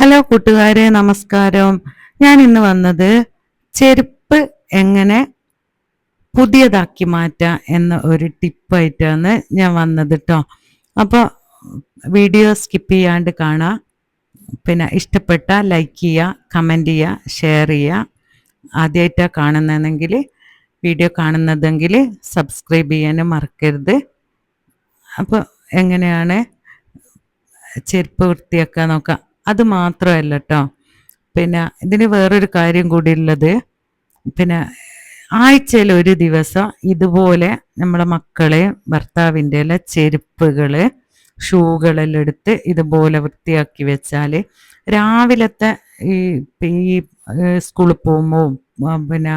Hello കൂട്ടുകാരെ നമസ്കാരം. ഞാൻ ഇന്ന് വന്നത് ചെരുപ്പ് എങ്ങനെ പുതിയതാക്കി മാറ്റാം എന്ന ഒരു ടിപ്പായിട്ടാണ് ഞാൻ വന്നത് കേട്ടോ അപ്പോൾ വീഡിയോ സ്കിപ്പ് ചെയ്യാണ്ട് കാണാം. പിന്നെ ഇഷ്ടപ്പെട്ട ലൈക്ക് ചെയ്യുക കമന്റ് ചെയ്യുക ഷെയർ ചെയ്യുക ആദ്യമായിട്ടാണ് കാണുന്നതെങ്കിൽ വീഡിയോ കാണുന്നതെങ്കിൽ സബ്സ്ക്രൈബ് ചെയ്യാനും മറക്കരുത്. അപ്പോൾ എങ്ങനെയാണ് ചെരുപ്പ് വൃത്തിയാക്കുക നോക്കാം. അത് മാത്രമല്ല കേട്ടോ പിന്നെ ഇതിന് വേറൊരു കാര്യം കൂടി ഉള്ളത് പിന്നെ ആഴ്ചയിൽ ഒരു ദിവസം ഇതുപോലെ നമ്മളെ മക്കളെ ഭർത്താവിന്റെ എല്ലാം ചെരുപ്പുകൾ ഷൂകളെല്ലാം എടുത്ത് ഇതുപോലെ വൃത്തിയാക്കി വെച്ചാൽ രാവിലത്തെ ഈ ഈ സ്കൂളിൽ പോകുമ്പോൾ പിന്നെ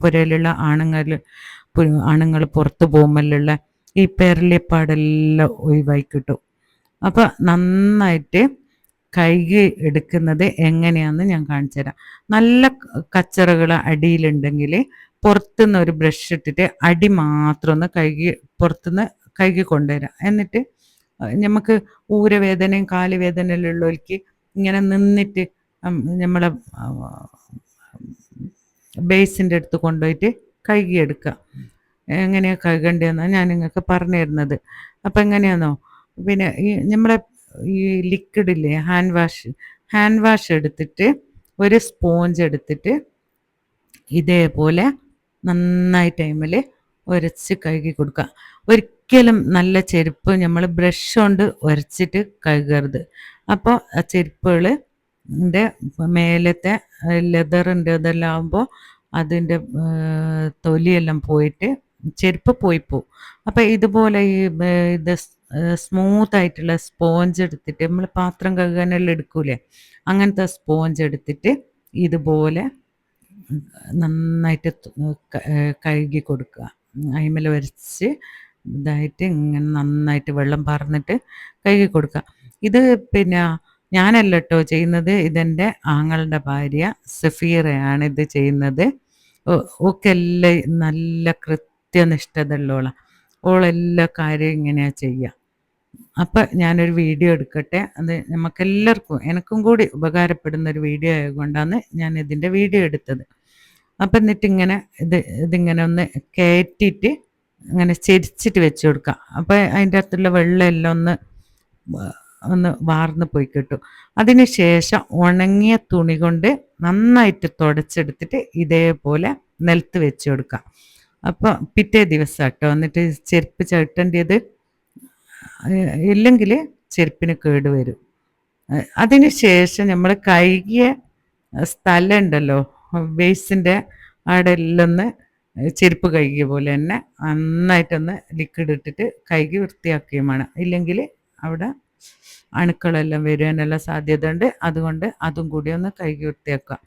പുരയിലുള്ള ആണുങ്ങൾ ആണുങ്ങൾ പുറത്ത് പോകുമ്പോഴുള്ള ഈ പെരളിപ്പാടെല്ലാം ഒഴിവായി കിട്ടും. അപ്പം നന്നായിട്ട് കഴുകി എടുക്കുന്നത് എങ്ങനെയാണെന്ന് ഞാൻ കാണിച്ചു തരാം. നല്ല കച്ചറകൾ അടിയിലുണ്ടെങ്കിൽ പുറത്തുനിന്ന് ഒരു ബ്രഷ് ഇട്ടിട്ട് അടി മാത്രം ഒന്ന് കഴുകി പുറത്തുനിന്ന് കഴുകി കൊണ്ടുവരാം. എന്നിട്ട് നമുക്ക് ഊരവേദനയും കാലുവേദനയും ഉള്ളവർക്ക് ഇങ്ങനെ നിന്നിട്ട് നമ്മളെ ബേസിന്റെ അടുത്ത് കൊണ്ടുപോയിട്ട് കഴുകിയെടുക്കുക എങ്ങനെയാണ് കഴുകേണ്ടതെന്നാണ് ഞാൻ നിങ്ങൾക്ക് പറഞ്ഞു തരുന്നത് അപ്പം എങ്ങനെയാണോ പിന്നെ ഈ നമ്മളെ ഈ ലിക്വിഡില്ലേ ഹാൻഡ് വാഷ് ഹാൻഡ് വാഷ് എടുത്തിട്ട് ഒരു സ്പോഞ്ച് എടുത്തിട്ട് ഇതേപോലെ നന്നായി ടൈമിൽ ഉരച്ച് കഴുകി കൊടുക്കുക. ഒരിക്കലും നല്ല ചെരുപ്പ് നമ്മൾ ബ്രഷ് കൊണ്ട് ഉരച്ചിട്ട് കഴുകരുത്. അപ്പോൾ ആ ചെരുപ്പുകൾ മേലത്തെ ലെതറിന്റെ ഇതെല്ലാം ആകുമ്പോൾ അതിന്റെ തൊലിയെല്ലാം പോയിട്ട് ചെരുപ്പ് പോയി പോവും. അപ്പോൾ ഇതുപോലെ ഈ ഇത് സ്മൂത്ത് ആയിട്ടുള്ള സ്പോഞ്ച് എടുത്തിട്ട് നമ്മൾ പാത്രം കഴുകാനെല്ലാം എടുക്കൂലേ? അങ്ങനത്തെ സ്പോഞ്ച് എടുത്തിട്ട് ഇതുപോലെ നന്നായിട്ട് കഴുകി കൊടുക്കുക. അയിമല വരച്ച് ഇതായിട്ട് ഇങ്ങനെ നന്നായിട്ട് വെള്ളം പറന്നിട്ട് കഴുകി കൊടുക്കുക. ഇത് പിന്നെ ഞാനല്ല കേട്ടോ ചെയ്യുന്നത്. ഇതെന്റെ ആങ്ങളുടെ ഭാര്യ സഫീറയാണ് ഇത് ചെയ്യുന്നത്. ഒക്കെ എല്ലാം നല്ല കൃത്യനിഷ്ഠതയുള്ളോളാണ് ഓളെല്ലാ കാര്യം ഇങ്ങനെയാണ് ചെയ്യുക അപ്പം ഞാനൊരു വീഡിയോ എടുക്കട്ടെ. അത് നമുക്കെല്ലാവർക്കും എനിക്കും കൂടി ഉപകാരപ്പെടുന്ന ഒരു വീഡിയോ ആയതുകൊണ്ടാണ് ഞാൻ ഇതിന്റെ വീഡിയോ എടുത്തത്. അപ്പം എന്നിട്ട് ഇങ്ങനെ ഇത് ഇതിങ്ങനെ ഒന്ന് കയറ്റിയിട്ട് ഇങ്ങനെ ചെരിച്ചിട്ട് വെച്ച് കൊടുക്കുക അപ്പം അതിന്റെ അകത്തുള്ള വെള്ളമെല്ലാം ഒന്ന് ഒന്ന് വാർന്ന് പോയി കിട്ടും. അതിന് ശേഷം ഉണങ്ങിയ തുണി കൊണ്ട് നന്നായിട്ട് തുടച്ചെടുത്തിട്ട് ഇതേപോലെ നിലത്ത് വെച്ച് കൊടുക്കുക അപ്പോൾ പിറ്റേ ദിവസം കേട്ടോ എന്നിട്ട് ചെരുപ്പ് ചവിട്ടേണ്ടത് ഇല്ലെങ്കിൽ ചെരുപ്പിന് കേട് വരും. അതിന് ശേഷം നമ്മൾ കഴുകിയ സ്ഥലം ഉണ്ടല്ലോ ബേസിന്റെ അവിടെ എല്ലൊന്ന് ചെരുപ്പ് കഴുകിയ പോലെ തന്നെ നന്നായിട്ടൊന്ന് ലിക്വിഡ് ഇട്ടിട്ട് കഴുകി വൃത്തിയാക്കുകയും വേണം ഇല്ലെങ്കിൽ അവിടെ അണുക്കളെല്ലാം വരുവാനുള്ള സാധ്യത ഉണ്ട് അതുകൊണ്ട് അതും കൂടി ഒന്ന് കഴുകി വൃത്തിയാക്കുക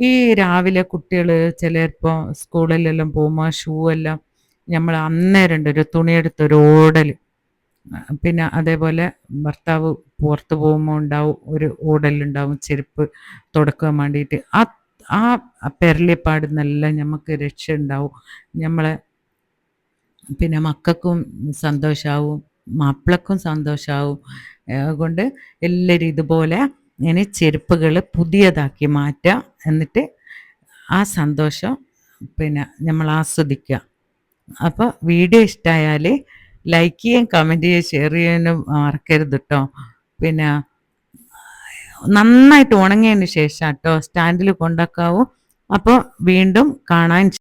ഈ രാവിലെ കുട്ടികൾ ചിലപ്പോൾ സ്കൂളിലെല്ലാം പോകുമ്പോൾ ഷൂ എല്ലാം നമ്മൾ അന്നേരം ഉണ്ട് ഒരു തുണിയെടുത്ത് ഒരു ഓടൽ പിന്നെ അതേപോലെ ഭർത്താവ് പുറത്ത് പോകുമ്പോൾ ഉണ്ടാവും ഒരു ഓടലുണ്ടാവും ചെരുപ്പ് തുടക്കാൻ വേണ്ടിയിട്ട്. ആ ആ പെരളിപ്പാടുന്നെല്ലാം നമുക്ക് രക്ഷ ഉണ്ടാവും നമ്മളെ പിന്നെ മക്കൾക്കും സന്തോഷമാവും മാപ്പിളക്കും സന്തോഷമാവും അതുകൊണ്ട് എല്ലാവരും ഇതുപോലെ ഇങ്ങനെ ചെരുപ്പുകൾ പുതിയതാക്കി മാറ്റുക. എന്നിട്ട് ആ സന്തോഷം പിന്നെ നമ്മൾ ആസ്വദിക്കുക. അപ്പോൾ വീഡിയോ ഇഷ്ടമായാൽ ലൈക്ക് ചെയ്യാൻ കമന്റ് ചെയ്യുക ഷെയർ ചെയ്യാനും മറക്കരുത് കേട്ടോ. പിന്നെ നന്നായിട്ട് ഉണങ്ങിയതിന് ശേഷം കേട്ടോ സ്റ്റാൻഡിൽ കൊണ്ടാക്കാവൂ അപ്പോൾ വീണ്ടും കാണാൻ